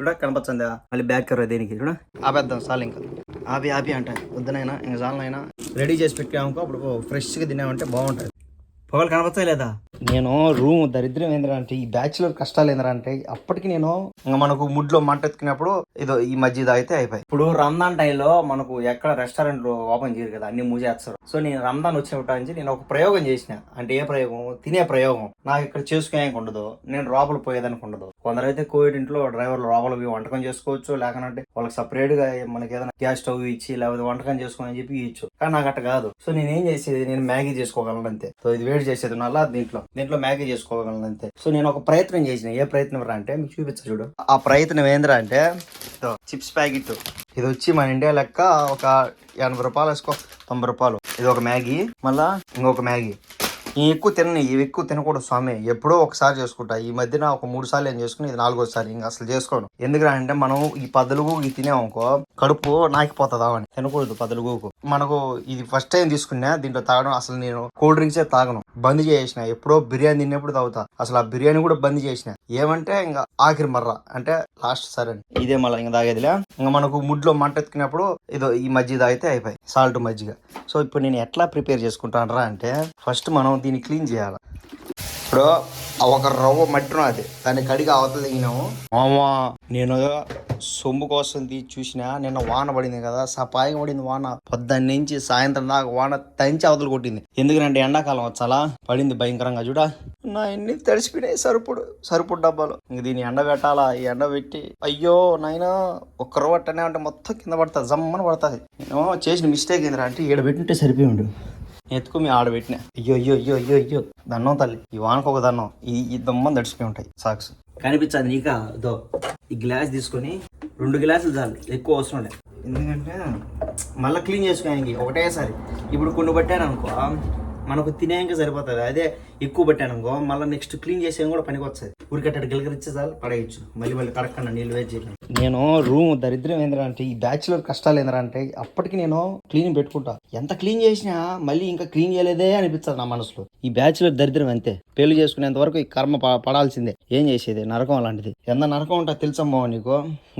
చూడ కనపచ్చిందా మళ్ళీ బ్యాక్ కర్ర దేనికి? చూడ. ఆపేద్దాం చాలు ఇంకా. ఆపి ఆపి అంటే. వద్దనైనా ఇంకా చాలనైనా. రెడీ చేసి పెట్టామనుకో అప్పుడు ఫ్రెష్గా తిన్నామంటే బాగుంటుంది. పొగలు కనపచ్చా లేదా? నేను రూమ్ దరిద్రం ఏంద్రా అంటే ఈ బ్యాచులర్ కష్టాలు ఏంద్రా అంటే అప్పటికి నేను ఇంకా మనకు ముడ్లో మంట ఎత్తుకున్నప్పుడు ఏదో ఈ మధ్య తాగితే అయిపోయి. ఇప్పుడు రంజాన్ టైంలో మనకు ఎక్కడ రెస్టారెంట్లు ఓపెన్ చేయరు కదా అన్ని మూసేస్తారు. సో నేను రంజాన్ వచ్చినప్పటి నుంచి నేను ఒక ప్రయోగం చేసిన. అంటే ఏ ప్రయోగం? తినే ప్రయోగం. నాకు ఇక్కడ చేసుకునేకి ఉండదు. నేను లోపల పోయేదానికి ఉండదు. కొందరైతే కోవిడ్ ఇంట్లో డ్రైవర్లు లోపల పోయి వంటకం చేసుకోవచ్చు లేకపోతే వాళ్ళకి సపరేట్గా మనకి ఏదైనా గ్యాస్ స్టవ్ ఇచ్చి లేకపోతే వంటకం చేసుకోమని చెప్పి ఇచ్చు. కానీ నాకు అట్ట కాదు. సో నేను ఏం చేసేది? నేను మ్యాగీ చేసుకోగలను అంతే. సో ఇది వేడి చేసేది నల్లా దీంట్లో. దీంట్లో మ్యాగీ చేసుకోగలను అంతే సో నేను ఒక ప్రయత్నం చేసిన. ఏ ప్రయత్నం రా అంటే మీకు చూపించ చూడు. ఆ ప్రయత్నం ఏంద్రా అంటే చిప్స్ ప్యాకెట్. ఇది వచ్చి మన ఇండియా లెక్క ఒక ఎనభై రూపాయలు వేసుకో తొంభై రూపాయలు. ఇది ఒక మ్యాగీ మళ్ళా ఇంకొక మ్యాగీ. ఎక్కువ తినని ఇవి ఎక్కువ తినకూడదు స్వామి. ఎప్పుడో ఒకసారి చేసుకుంటా. ఈ మధ్యన ఒక మూడు సార్లు ఏం చేసుకుని ఇది నాలుగోసారి ఇంకా అసలు చేసుకోను. ఎందుకంటే అంటే మనం ఈ పదలుగు ఇది తినేమనుకో కడుపు నాకిపోతుందా అని తినకూడదు పదలుగుకు. మనకు ఇది ఫస్ట్ టైం తీసుకున్నా దీంట్లో తాగడం అసలు నేను కూల్ డ్రింక్సే తాగను. బంద్ చేసిన ఎప్పుడో బిర్యానీ తిన్నప్పుడు తాగుతా. అసలు ఆ బిర్యానీ కూడా బంద్ చేసిన ఏమంటే ఇంకా ఆఖరి మర్ర. అంటే లాస్ట్ సరే ఇదే మళ్ళీ ఇంకా తాగేదిలే. ఇంకా మనకు ముడ్లో మంట ఎత్తుకున్నప్పుడు ఏదో ఈ మజ్జిగ తాగితే అయిపోయి. సాల్ట్ మజ్జిగ. సో ఇప్పుడు నేను ఎట్లా ప్రిపేర్ చేసుకుంటాను రా అంటే ఫస్ట్ మనం దీన్ని క్లీన్ చేయాలి. ఇప్పుడు ఆ ఒక రవ్వ మట్టి ఉన్నది దాన్ని కడిగి అవతల దిగినాము. మామా నేను సొమ్ము కోసం తీసి చూసిన నిన్న వాన పడింది కదా సపాయిగా పడింది వాన. పొద్దున్న నుంచి సాయంత్రం దాకా వాన తంచి అవతలు కొట్టింది. ఎందుకంటే ఎండాకాలం వచ్చాలా? పడింది భయంకరంగా చూడా? నా ఎన్ని తడిసిపోయినాయి సరుపుడు సరుపుడు డబ్బాలు. ఇంక దీన్ని ఎండ పెట్టాలా? ఈ ఎండ పెట్టి అయ్యో నాయనా ఒక్క రవ్వ అట్టనే అంటే మొత్తం కింద పడుతుంది జమ్మని పడుతుంది. నేను చేసిన మిస్టేక్ ఏంద్రా అంటే ఈడ పెట్టింటే సరిపోయి ఉండు. ఎత్తుకు మీ ఆడ పెట్టిన. అయ్యో అయ్యో అయ్యో అయ్యో అయ్యో. దన్నం తల్లి ఈ వానకు ఒక దన్నం. ఈ ఈ దమ్మని తడిచిపోయి ఉంటాయి సాక్స్. కనిపించదు నీకా దో ఈ గ్లాస్ తీసుకొని రెండు గ్లాసులు చాలు ఎక్కువ అవసరం లేదు. ఎందుకంటే మళ్ళీ క్లీన్ చేసుకోడానికి ఒకటేసారి. ఇప్పుడు కొన్ని పట్టాను అనుకో మనకు తినేయంగా సరిపోతుంది. అదే ఎక్కువ పెట్టాను అనుకో మళ్ళీ నెక్స్ట్ క్లీన్ చేసేది కూడా పనికి వస్తుంది. ఊరికట్ట గిలకరిచ్చే చాలు పడేయచ్చు. మళ్ళీ మళ్ళీ కడక్కన నీళ్ళు వేస్ట్ చేయడం నేను రూమ్ దరిద్రం ఏంద్రా అంటే ఈ బ్యాచులర్ కష్టాలు ఏంద్రా అంటే అప్పటికి నేను క్లీన్ పెట్టుకుంటా. ఎంత క్లీన్ చేసినా మళ్ళీ ఇంకా క్లీన్ చేయలేదే అనిపిస్తుంది నా మనసులో. ఈ బ్యాచులర్ దరిద్రం అంతే. పెళ్ళి చేసుకునేంత వరకు ఈ కర్మ పడాల్సిందే. ఏం చేసేది? నరకం అలాంటిది. ఎంత నరకం ఉంటా తెలుసమ్మా నీకు?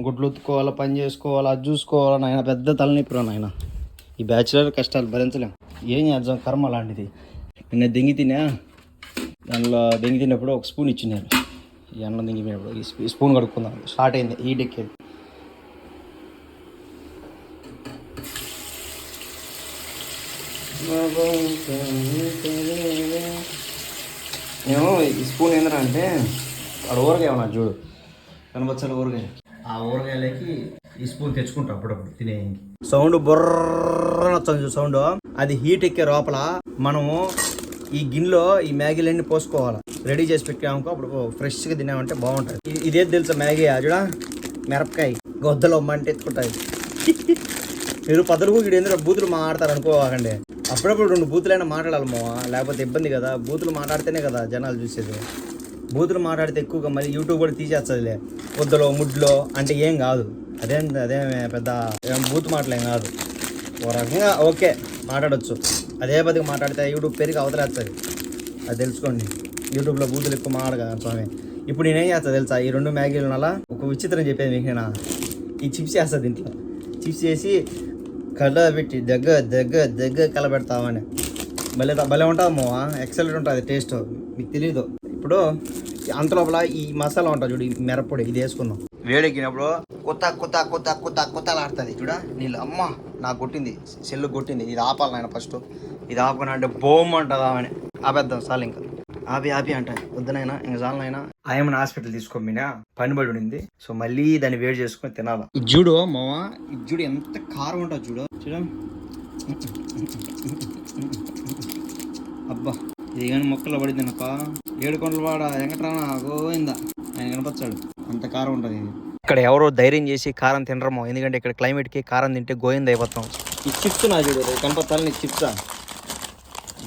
గుడ్లు ఉత్తుకోవాలా పని చేసుకోవాలా అది చూసుకోవాలా నాయన? పెద్ద తలనొప్పిరా నాయన? ఈ బ్యాచులర్ కష్టాలు భరించలేం. ఏం చేద్దాం? కర్మ లాంటిది నిన్న దెంగి తినా దానిలో దెంగి తిన్నప్పుడు ఒక స్పూన్ ఇచ్చినారు ఈ అన్నం దింగిపోయినప్పుడు ఈ స్పూ- ఈ స్పూన్ కడుక్కుందాం. స్టార్ట్ అయింది. ఈ డెక్కేది నేను ఈ స్పూన్ ఏంటంటే అంటే అక్కడ ఊరగాయ ఉన్నా చూడు. కనపచ్చాలి ఊరగాయ. ఆ ఊరగాయలకి ఈ స్పూన్ తెచ్చుకుంటా అప్పుడప్పుడు తినే సౌండ్ బొర్ర సౌండ్. అది హీట్ ఎక్కే లోపల మనము ఈ గిన్నెలో ఈ మ్యాగీలన్నీ పోసుకోవాలి. రెడీ చేసి పెట్టామనుకో అప్పుడు ఫ్రెష్గా తినామంటే బాగుంటుంది. ఇది- ఇదే తెలుసా మ్యాగీ? చూడ? మిరపకాయ. గొద్దలో మంట ఎత్తుకుంటుంది. మీరు పదలుగు ఇక్కడ ఎందుకు బూతులు మాట్లాడతారు అనుకోకండి. అప్పుడప్పుడు రెండు బూతులైనా మాట్లాడాలి మావా. లేకపోతే ఇబ్బంది కదా. బూతులు మాట్లాడితేనే కదా జనాలు చూసేది. బూతులు మాట్లాడితే ఎక్కువగా మళ్ళీ యూట్యూబ్ కూడా తీసేస్తుందిలే. పొద్దులో ముడ్లో అంటే ఏం కాదు. అదేం అదే పెద్ద బూత్ బూత్ మాటలేం కాదు. ఓ రకంగా ఓకే మాట్లాడొచ్చు. అదే పదిగా మాట్లాడితే యూట్యూబ్ పెరిగి అవతలేస్తుంది అది తెలుసుకోండి. యూట్యూబ్లో బూతులు ఎక్కువ మాట్లాడగా స్వామి. ఇప్పుడు నేనేం చేస్తా తెలుసా? ఈ రెండు మ్యాగీలు నలా ఒక విచిత్రం చెప్పేది మీకు నేను. ఈ చిప్స్ చేస్తా దీంట్లో. చిప్స్ చేసి కళ్ళ పెట్టి దగ్గ దగ్గ దగ్గర కలబెడతామని భలే భలే ఉంటుంది ఎక్సలెంట్ ఉంటుంది టేస్ట్. మీకు తెలీదు. ఇప్పుడు అంత లోపల ఈ మసాలా ఉంటుంది చూడు ఈ మిరప్పొడి ఇది వేసుకుందాం. వేడెక్కినప్పుడు కొత్త కొత్త కొత్త కొత్త కొత్తలాడుతుంది చూడ నీళ్ళు. అమ్మ! నాకు కొట్టింది సెల్లు కొట్టింది. ఇది ఆపాలి నాయన ఫస్ట్ ఇది ఆపకుండా అంటే బోమ్ అంటుందా అని ఆపేద్దాం చాలు ఇంకా. ఆపి ఆపి అంట. వద్దనైనా ఇంకా చాలనైనా ఆయమ్మని హాస్పిటల్ తీసుకోమినా పని పడి ఉండింది. సో మళ్ళీ దాన్ని వేడి చేసుకొని తినాలి? ఇది చూడు మామ ఇది చూడు ఎంత కారం ఉంటుంది చూడు చూడ అబ్బా ఇది కానీ మొక్కలో పడింది నక్క ఏడు కొండల వాడ. వెంకటరామ గోవిందా. ఆయన కనపచ్చాడు అంత కారం ఉంటుంది ఇది. ఇక్కడ ఎవరో ధైర్యం చేసి కారం తినరమో ఎందుకంటే ఇక్కడ క్లైమేట్కి కారం తింటే గోయింది అయిపోతాం. ఈ చిప్స్ నా చూడు కనపడతాను నీ చిప్సా?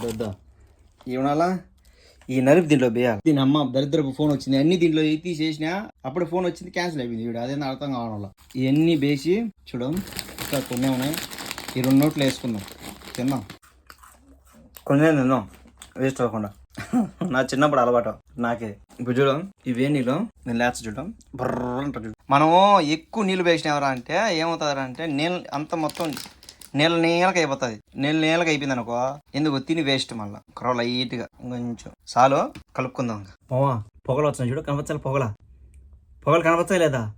వద్దా ఏమనాలా? ఈ నలుపు దీంట్లో వేయాలి దీని అమ్మ దరిద్రపు ఫోన్ వచ్చింది. అన్ని దీంట్లో తీసేసిన అప్పుడు ఫోన్ వచ్చింది క్యాన్సిల్ అయిపోయింది. వీడు అదే అర్థం కావడం వల్ల ఇవన్నీ వేసి చూడం ఇంకా కొన్ని ఉన్నాయి. ఈ రెండు నోట్లు వేసుకుందాం. తిన్నాం. కొన్ని తిందాం వేస్ట్ అవ్వకుండా. నా చిన్నప్పుడు అలవాటు. నాకే. ఇప్పుడు చూడం ఈ నీళ్ళు నేను లేచ చూడడం. బర్ర అంటారు చూడు. మనము ఎక్కువ నీళ్ళు వేసిన అంటే ఏమవుతుంది అంటే నీళ్ళు అంత మొత్తం నీళ్ళ నీళ్ళకి అయిపోతుంది. నీళ్ళ నీళ్ళకి అయిపోయింది అనుకో ఎందుకు? తిని వేస్ట్ మళ్ళీ. కరవ లైట్గా కొంచెం సాలు కలుపుకుందాం పోవా పొగలు వచ్చినాయి చూడు కనపచ్చాలి పొగల. పొగలు కనపచ్చలేదా లేదా?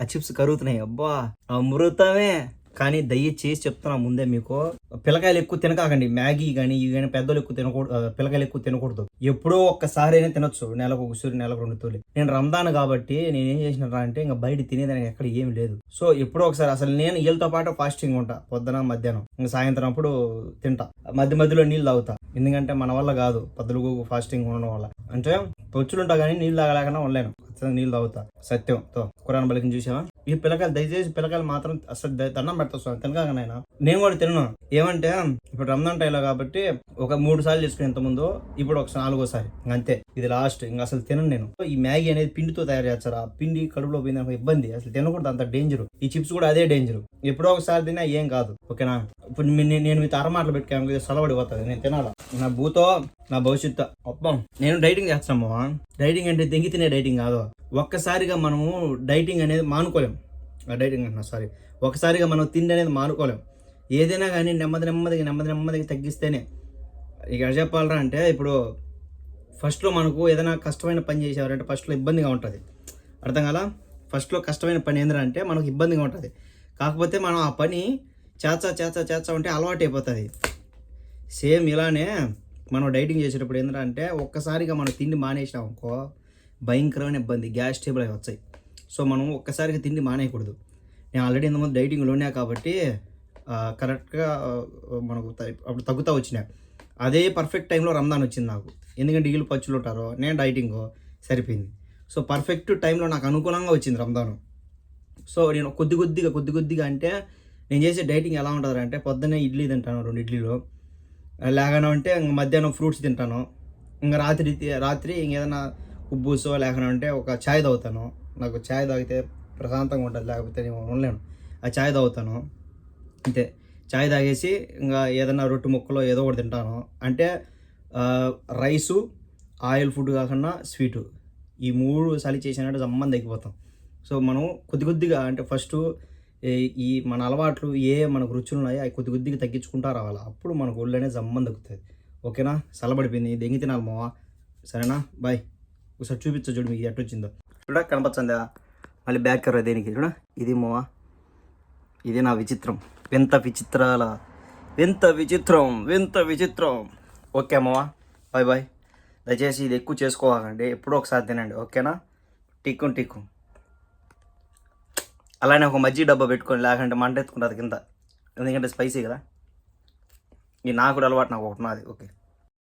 ఆ చిప్స్ కరుగుతున్నాయి. అబ్బా అమృతమే. కానీ దయచేసి చెప్తున్నా ముందే మీకు పిల్లకాయలు ఎక్కువ తినకాకండి. మ్యాగీ కానీ ఇవి కానీ పెద్దలు ఎక్కువ తినకూడదు పిల్లకాయలు ఎక్కువ తినకూడదు. ఎప్పుడో ఒక్కసారి అయినా తినొచ్చు. నెలకు ఒకసారి నెలకు రెండు తోలి నేను రందాను కాబట్టి నేను ఏం చేసిన అంటే ఇంకా బయట తినేదానికి ఎక్కడ ఏం లేదు. సో ఎప్పుడో ఒకసారి అసలు నేను వీళ్ళతో పాటు ఫాస్టింగ్ ఉంటా. పొద్దున మధ్యాహ్నం. ఇంకా సాయంత్రం అప్పుడు తింటా. మధ్య మధ్యలో నీళ్ళు తాగుతా. ఎందుకంటే మన వల్ల కాదు. పద్దులుగు ఫాస్టింగ్ ఉండడం వల్ల. అంటే పొచ్చులుంటా కానీ నీళ్ళు తాగలేకనే ఉండలేను. ఖచ్చితంగా నీళ్ళు తాగుతా. సత్యంతో కురాన్ బలికి చూసావా? ఈ పిల్లకాయలు దయచేసి పిల్లకాయలు మాత్రం అసలు దండం పెడతా స్వామి. నేను కూడా తిన్నాను ఏమంటే ఇప్పుడు రంజాన్ టైలో కాబట్టి ఒక మూడు సార్లు చేసుకుని ఎంత ముందు ఇప్పుడు ఒక నాలుగోసారి. అంతే. ఇది లాస్ట్. ఇంకా అసలు తినను నేను. ఈ మ్యాగీ అనేది పిండితో తయారు చేస్తారు? ఆ పిండి కడుపులో పోయింది అనుకో ఇబ్బంది. అసలు తినకూడదు. అంత డేంజర్ ఈ చిప్స్ కూడా అదే డేంజర్ ఎప్పుడో ఒకసారి తినా ఏం కాదు. ఓకేనా? ఇప్పుడు నేను మీతో అరమాటలు పెట్టుకోను సలబడిపోతుంది నేను తినాలా? నా భూతో నా భవిష్యత్తు. అప్పం నేను డైటింగ్ చేస్తాము డైటింగ్ అంటే దెంగి తినే డైటింగ్ కాదు. ఒక్కసారిగా మనము డైటింగ్ అనేది మానుకోలేం. ఆ డైటింగ్ అంటున్నా సారీ. ఒకసారిగా మనం తిండి అనేది మానుకోలేం. ఏదైనా కానీ నెమ్మది నెమ్మదిగా నెమ్మది నెమ్మదిగా తగ్గిస్తేనే. ఇక ఎక్కడ చెప్పాలరా అంటే ఇప్పుడు ఫస్ట్లో మనకు ఏదైనా కష్టమైన పని చేసేవారంటే ఫస్ట్లో ఇబ్బందిగా ఉంటుంది. అర్థం కాలా? ఫస్ట్లో కష్టమైన పని ఏంద్రా అంటే మనకు ఇబ్బందిగా ఉంటుంది. కాకపోతే మనం ఆ పని చేచా చేచా చేచా ఉంటే అలవాటు అయిపోతుంది సేమ్ ఇలానే మనం డైటింగ్ చేసేటప్పుడు ఏంటంటే అంటే ఒక్కసారిగా మనం తిండి మానేసినాం అనుకో భయంకరమైన ఇబ్బంది గ్యాస్ టేబుల్ అవి వచ్చాయి సో మనం ఒక్కసారిగా తిండి మానేయకూడదు. నేను ఆల్రెడీ ఇంతమంది డైటింగ్లో ఉన్నా కాబట్టి కరెక్ట్గా మనకు అప్పుడు తగ్గుతూ వచ్చినాయి. అదే పర్ఫెక్ట్ టైంలో రంజాన్ వచ్చింది నాకు. ఎందుకంటే వీళ్ళు పచ్చులు ఉంటారో నేను డైటింగ్ సరిపోయింది. సో పర్ఫెక్ట్ టైంలో నాకు అనుకూలంగా వచ్చింది రంజాను. సో నేను కొద్ది కొద్దిగా కొద్ది కొద్దిగా అంటే నేను చేసే డైటింగ్ ఎలా ఉంటుంది అంటే పొద్దున్నే ఇడ్లీ తింటాను రెండు ఇడ్లీలు. లేకనా అంటే ఇంక మధ్యాహ్నం ఫ్రూట్స్ తింటాను. ఇంకా రాత్రి తి- రాత్రి ఇంకేదైనా ఉబ్బూసో లేకనా అంటే ఒక ఛాయ్ తాగుతాను. నాకు ఛాయ్ తాగితే ప్రశాంతంగా ఉంటుంది లేకపోతే నేను ఉండలేను. ఆ ఛాయ్ తాగుతాను. అంతే. చాయ్ తాగేసి ఇంకా ఏదైనా రొట్టె ముక్కలో ఏదో ఒకటి తింటాను. అంటే రైసు ఆయిల్ ఫుడ్ కాకుండా స్వీటు. ఈ మూడు సలి చేసినట్టు జమ్మని తగ్గిపోతాం. సో మనం కొద్ది కొద్దిగా అంటే ఫస్ట్ ఈ మన అలవాట్లు ఏ మనకు రుచులు ఉన్నాయో అవి కొద్ది కొద్దిగా తగ్గించుకుంటా రావాలి. అప్పుడు మనకు ఒళ్ళనే జమ్మని తగ్గుతుంది ఓకేనా? సలబడిపోయింది. దెంగి తినాలి మావా? సరేనా? బాయ్. ఒకసారి చూపించు చూడు మీకు ఎట్టు వచ్చిందో చూడ కనపచ్చిందా మళ్ళీ బ్యాక్ కర్ర దేనికి? చూడ ఇది మావా? ఇది నా విచిత్రం. వింత విచిత్రాల వింత విచిత్రం వింత విచిత్రం. ఓకే అమ్మవా బాయ్ బాయ్. దయచేసి ఇది ఎక్కువ చేసుకోవాలండి. ఎప్పుడో ఒకసారి తినండి ఓకేనా? టిక్కుం టిక్కు అలానే ఒక మజ్జి డబ్బా పెట్టుకొని లేకుంటే మంట ఎత్తుకుంటుంది కింద. ఎందుకంటే స్పైసీ కదా. ఈ నాకు కూడా అలవాటు నాకు ఒకటి నాది. ఓకే.